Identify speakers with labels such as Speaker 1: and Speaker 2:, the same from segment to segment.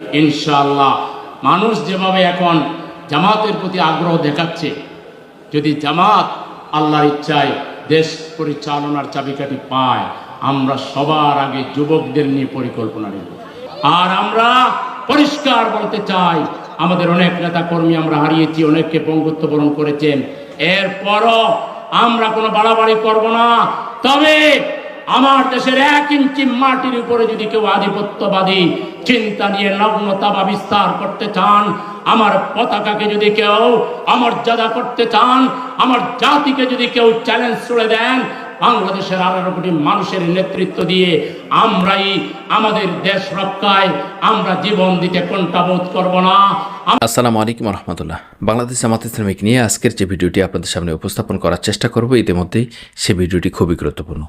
Speaker 1: ইনশাআল্লাহ। মানুষ যেভাবে এখন জামাতের প্রতি আগ্রহ দেখাচ্ছে, যদি জামাত আল্লাহর ইচ্ছায় দেশ পরিচালনার চাবিকাঠি পায়, আমরা সবার আগে যুবকদের নিয়ে পরিকল্পনা নেব। আর আমরা পরিষ্কার বলতে চাই, আমাদের অনেক নেতা কর্মী আমরা হারিয়েছি, অনেককে পঙ্গুত্ব বরণ করেছেন। এরপরও আমরা কোনো বাড়াবাড়ি করব না। তবে আমার দেশের এক ইঞ্চি মাটির উপরে যদি কেউ আধিপত্যবাদী চিন্তা নিয়ে নগ্নতা বা বিস্তার করতে চান, আমার পতাকাকে যদি কেউ অমর্যাদা করতে চান, আমার জাতিকে যদি কেউ চ্যালেঞ্জ ছুড়ে দেন, বাংলাদেশের আঠারো কোটি মানুষের নেতৃত্ব দিয়ে আমরাই আমাদের দেশ রক্ষায় আমরা জীবন দিতে কোনটাবোধ করব না।
Speaker 2: আসসালামু আলাইকুম রহমতুল্লাহ বাংলাদেশ জামাত ইসলামিক নিয়ে আজকের যে ভিডিওটি আপনাদের সামনে উপস্থাপন করার চেষ্টা করব, ইতিমধ্যেই সে ভিডিওটি খুবই গুরুত্বপূর্ণ।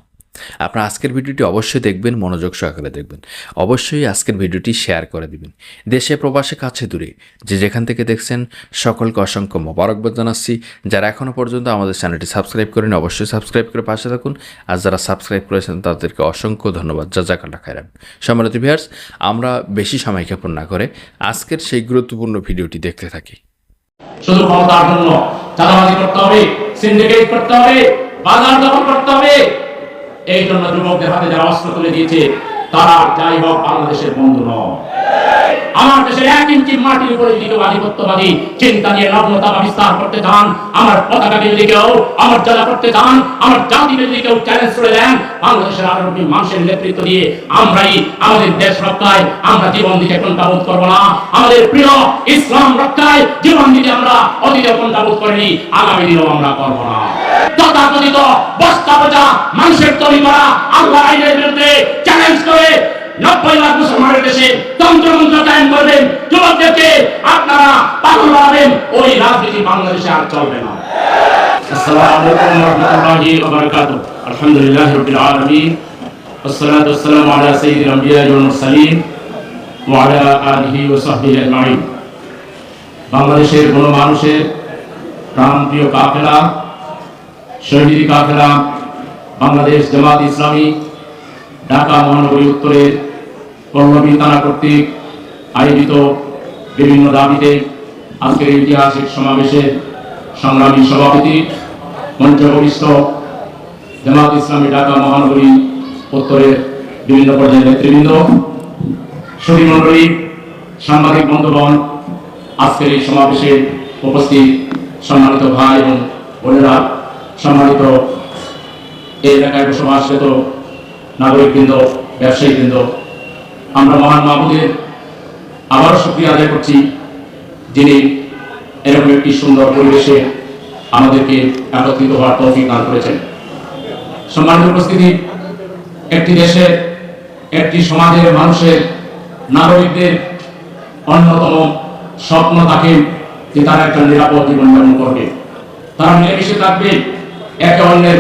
Speaker 2: আপনারা আজকের ভিডিওটি অবশ্যই দেখবেন, মনোযোগ সহকারে দেখবেন। অবশ্যই আজকের ভিডিওটি শেয়ার করে দিবেন। দেশে, প্রবাসে, কাছে, দূরে। যে যেখান থেকে দেখছেন, সকলকে অসংখ্য মোবারকবাদ জানাচ্ছি যারা এখনও পর্যন্ত আমাদের চ্যানেলটি সাবস্ক্রাইব করেন অবশ্যই সাবস্ক্রাইব করে পাশে থাকুন। আর যারা সাবস্ক্রাইব করেছেন, তাদেরকে অসংখ্য ধন্যবাদ। জাজাকাল্লা খাইরান সম্মানিত ভিয়ার্স আমরা বেশি সময় ক্ষেপণ না করে আজকের সেই গুরুত্বপূর্ণ ভিডিওটি দেখতে থাকি।
Speaker 1: শুধু করতে হবে, বাজার দখল করতে হবে এই জন্য যুবকদের হাতে যারা অস্ত্র তুলে দিয়েছে, তারা যাই হোক বাংলাদেশের বন্ধু নয়। আমার দেশের এক ইঞ্চি মাটির উপরে যদি কেউ আধিপত্যবাদী চিন্তা নিয়ে নগ্নতা বিস্তার করতে চান, আমার পতাকাকে যদি কেউ, আমার জ্বালা করতে চান, আমার জাতিকে যদি কেউ চ্যালেঞ্জ করে দেন, বাংলাদেশের আঠারো মানুষের নেতৃত্ব দিয়ে আমরাই আমাদের দেশ রক্ষায়, আমরা জীবন দিতে কোনটাবোধ করব না। আমাদের প্রিয় ইসলাম রক্ষায় জীবন দিতে আমরা অতীতে কোনটাবোধ করিনি, আগামী দিনেও আমরা করব না। তথাকথিত বস্তা বোঝা মানুষের তৈরি করা আল্লাহ আইনের বিরুদ্ধে চ্যালেঞ্জ করে নব্বই লাখ মুসলমানের দেশে তন্ত্রমন্ত্র কায়েম করবেন যুবকদেরকে আপনারা পাগল বানাবেন ওই রাজনীতি বাংলাদেশে আর চলবে না আসসালামু আলাইকুম ওয়া রাহমাতুল্লাহি ওয়া বারাকাতুহু আলহামদুলিল্লাহি রাব্বিল আলামিন والصلاة والسلام على سيد الأنبياء والمرسلين وعلى آله وصحبه أجمعين বাংলাদেশের কোনো মানুষের প্রাণপ্রিয় কাফেলা শহীদ কাফেলা বাংলাদেশ জামাত ইসলামী, ঢাকা মহানগরী উত্তরের পল্লবী থানা কর্তৃক আয়োজিত বিভিন্ন দাবিতে আজকের ঐতিহাসিক সমাবেশে সংগ্রামী সভাপতি মঞ্চবরিষ্ঠ জামাত ইসলামী ঢাকা মহানগরী উত্তরের বিভিন্ন পর্যায়ের নেতৃবৃন্দ সুধী মন্ডলী সাংবাদিক বন্ধুগণ, আজকের এই সমাবেশে উপস্থিত সম্মানিত ভাই এবং বোনেরা। সম্মানিত এই এলাকায় বসবাসরত নাগরিকবৃন্দ, ব্যবসায়ীবৃন্দ, আমরা মহান মাহবুদের আবারও শুক্রিয়া আদায় করছি যিনি এরকম একটি সুন্দর পরিবেশে আমাদেরকে একত্রিত হওয়ার তৌফিক দান করেছেন। সম্মানিত উপস্থিতি, একটি দেশের, একটি সমাজের মানুষের, নাগরিকদের অন্যতম স্বপ্ন থাকে যে তারা একটা নিরাপদ জীবনযাপন করবে। তারা মিলেমিশে থাকবে একে অন্যের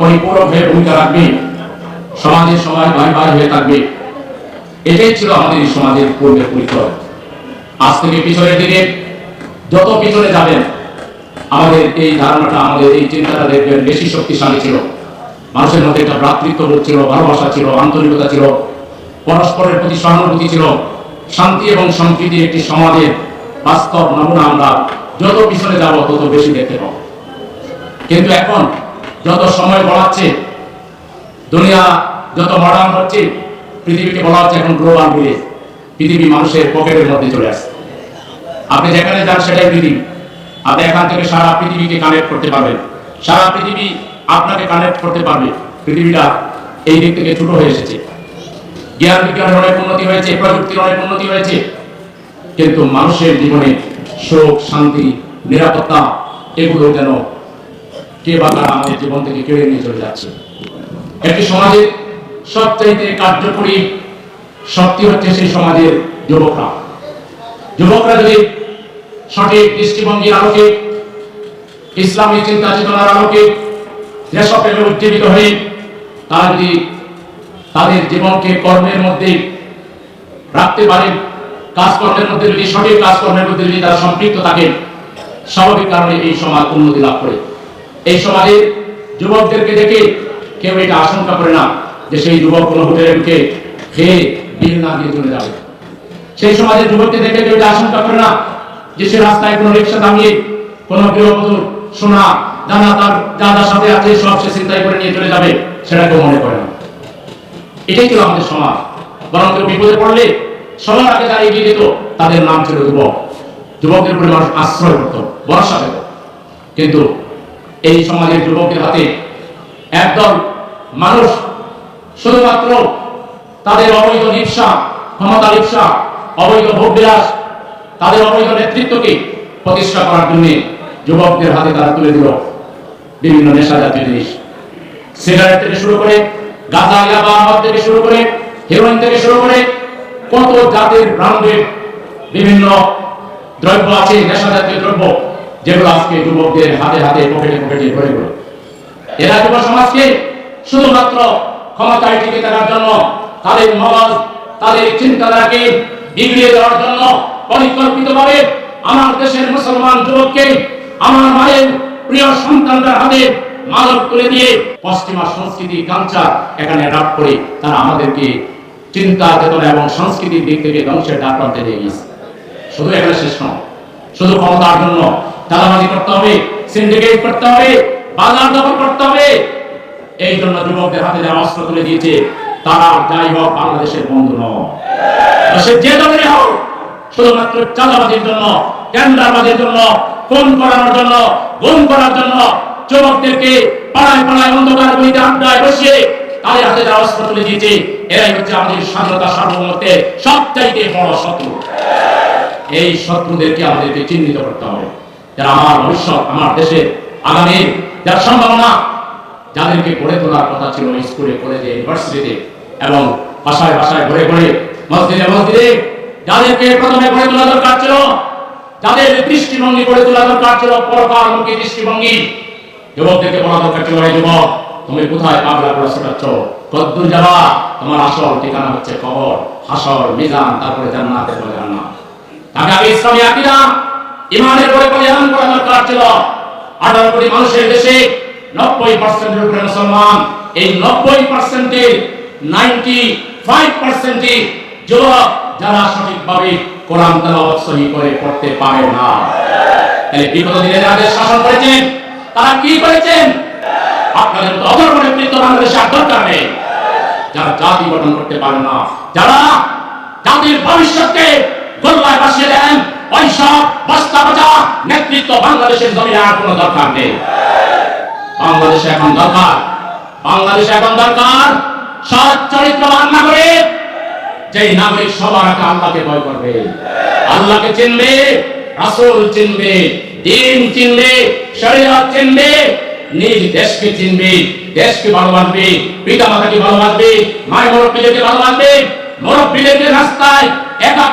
Speaker 1: পরিপূরক হয়ে ভূমিকা রাখবে। সমাজের সবাই ভাই ভাই হয়ে থাকবে। এটাই ছিল আমাদের এই সমাজের পূর্বের পরিচয়। আজ থেকে পিছনের দিকে যত পিছনে যাবেন, আমাদের এই ধারণাটা, আমাদের এই চিন্তাটা দেখবেন বেশি শক্তিশালী ছিল। মানুষের মধ্যে একটা ভ্রাতৃত্ববোধ ছিল, ভালোবাসা ছিল, আন্তরিকতা ছিল, পরস্পরের প্রতি সহানুভূতি ছিল। শান্তি এবং সম্প্রীতির একটি সমাজের বাস্তব নমুনা আমরা যত পিছনে যাব, তত বেশি দেখতে পাবো। কিন্তু এখন যত সময় গড়াচ্ছে, দুনিয়া যত মডার্ন হচ্ছে, পৃথিবীকে বলা হচ্ছে এখন গ্লোবাল ভিলেজ পৃথিবী মানুষের পকেটের মধ্যে চলে আসছে। আপনি যেখানে যান সেটাই পৃথিবী। আপনি এখান থেকে সারা পৃথিবীকে কানেক্ট করতে পারবেন। সারা পৃথিবী আপনাকে কানেক্ট করতে পারবে। পৃথিবীটা এই দিক থেকে ছোট হয়ে এসেছে। জ্ঞান বিজ্ঞানের অনেক উন্নতি হয়েছে, প্রযুক্তির অনেক উন্নতি হয়েছে। কিন্তু মানুষের জীবনে সুখ, শান্তি, নিরাপত্তা, এগুলো যেন কে বা কারা আমাদের জীবন থেকে কেড়ে নিয়ে চলে যাচ্ছে। একটি সমাজের সবচাইতে কার্যকরী শক্তি হচ্ছে সেই সমাজের যুবকরা। যুবকরা যদি সঠিক দৃষ্টিভঙ্গির আলোকে, ইসলামী চিন্তা চেতনার আলোকে যেসব দেশপ্রেমে উজ্জীবিত হয়ে তারা যদি তাদের জীবনকে কর্মের মধ্যে রাখতে পারেন, কাজকর্মের মধ্যে যদি সঠিক কাজকর্মের মধ্যে যদি তারা সম্পৃক্ত থাকেন, স্বাভাবিক কারণে এই সমাজ উন্নতি লাভ করে। এই সমাজের যুবকদেরকে দেখে কেউ এটা আশঙ্কা করে না যে সেই যুবক কোনো হোটেলে ঢুকে খেয়ে বিল না দিয়ে চলে যাবে। সেই সমাজের যুবককে দেখে কেউ এটা আশঙ্কা করে না যে সে রাস্তায় কোনো রিক্সা দামিয়ে কোনো গৃহবধূর সোনা, দানা তার যা সাথে আছে সব সে চিন্তাই করে নিয়ে চলে যাবে, সেটা কেউ মনে করে না। এটাই ছিল আমাদের সমাজ। বরং কেউ বিপদে পড়লে সবার আগে যারা এগিয়ে যেত, তাদের নাম ছিল যুবক। যুবকের উপরে মানুষ আশ্রয় করত, ভরসা পেত। কিন্তু এই সমাজের যুবকের হাতে একদল মানুষ শুধুমাত্র তাদের অবৈধ লিপসা ক্ষমতা লিপসা অবৈধ ভোগবিলাস তাদের অবৈধ নেতৃত্বকে প্রতিষ্ঠা করার জন্য যুবকদের হাতে তারা তুলে দিল বিভিন্ন নেশা জাতীয় জিনিস। সিগারেট থেকে শুরু করে, গাঁজা, ইয়াবা থেকে শুরু করে হেরোইন থেকে শুরু করে, কত জাতের ব্র্যান্ডের বিভিন্ন দ্রব্য আছে নেশা জাতীয় দ্রব্য। যেগুলো আজকে যুবকদের হাতে হাতে পকেটে পকেটে ভরে গেল। এরা যুব সমাজকে শুধুমাত্র ক্ষমতায় টিকে থাকার জন্য, তাদের মগজ, তাদের চিন্তাধারাকে বিগড়িয়ে দেওয়ার জন্য পরিকল্পিতভাবে আমার দেশের মুসলমান যুবককে, আমার মায়ের প্রিয় সন্তানদের হাতে মাদক তুলে দিয়ে পশ্চিমা সংস্কৃতি কালচার এখানে অ্যাডাপ্ট করে তারা আমাদেরকে চিন্তা, চেতনা এবং সংস্কৃতির দিক থেকে ধ্বংসের ডাক প্রান্তে নিয়ে গেছে। শুধু এখানে শেষ নয়, শুধু ক্ষমতার জন্য চাঁদাবাজি করতে হবে সিন্ডিকেট করতে হবে বাজার দখল করতে হবে। এই জন্য যুবকদের হাতে যারা অস্ত্র তুলে দিয়েছে, তারা যাই হোক বাংলাদেশের বন্ধু নয়। যে দলেরই হোক, শুধুমাত্র চাঁদাবাজির জন্য, টেন্ডারবাজির জন্য ফোন করানোর জন্য, গুম করার জন্য যুবকদেরকে পাড়ায় পাড়ায় অন্ধকার গলিতে আড্ডায় বসিয়ে তাদের হাতে যারা অস্ত্র তুলে দিয়েছে, এরাই হচ্ছে আমাদের স্বাধীনতা সার্বভৌমত্বের সবচাইতে বড় শত্রু। এই শত্রুদেরকে আমাদেরকে চিহ্নিত করতে হবে। যারা আমার ভবিষ্যৎ, আমার দেশে আগামী, যার সম্ভাবনা যাদেরকে গড়ে তোলার কথা ছিল স্কুলে, কলেজে, ইউনিভার্সিটিতে এবং বাসায় বাসায় ঘরে ঘরে মসজিদে মসজিদে যাদেরকে প্রথমে গড়ে তোলা দরকার ছিল, যাদের দৃষ্টিভঙ্গি গড়ে তোলা দরকার ছিল পরকারমুখী দৃষ্টিভঙ্গি। যুবকদেরকে বলা দরকার ছিল এই যুবক, তুমি কোথায় পাগলা করে ছোটাচ্ছ কদ্দুর যাবা, তোমার আসল ঠিকানা হচ্ছে কবর, হাসর, মিজান, তারপরে জান্নাতের বলে জান্নাত। তাকে আগে ইসলামী আকিদা ইমানের উপরে কল্যাণ করা দরকার ছিল। আঠারো কোটি মানুষের দেশে নব্বই পার্সেন্টের উপরে মুসলমান। এই নব্বই পার্সেন্টের নাইনটি ফাইভ পার্সেন্টই যুবক যারা সঠিকভাবে কোরআন তেলাওয়াত সহি করে পড়তে পারে না। তাহলে বিগত দিনে যাদের শাসন করেছেন, তারা কি করেছেন? আপনাদের মতো অধর্ম নেতৃত্ব বাংলাদেশে আর দরকার নেই। যারা জাতি গঠন করতে পারে না, যারা জাতির ভবিষ্যৎকে গোল্লায় বাসিয়ে ওইসব বস্তা বাজা নেতৃত্ব বাংলাদেশের জমিনে আর কোনো দরকার নেই। বাংলাদেশে এখন দরকার, বাংলাদেশে এখন দরকার সৎ চরিত্রবান নাগরিক, যেই নাগরিক সবার আগে আল্লাহকে ভয় করবে। আল্লাহকে চিনবে, রাসূল চিনবে, দিন চিনবে, শরীয়ত চিনবে, নিজ দেশকে চিনবে, দেশকে ভালোবাসবে পিতা মাতাকে ভালোবাসবে, মায়ের মুরব্বীদেরকে ভালোবাসবে, মুরব্বীদেরকে রাস্তায় একা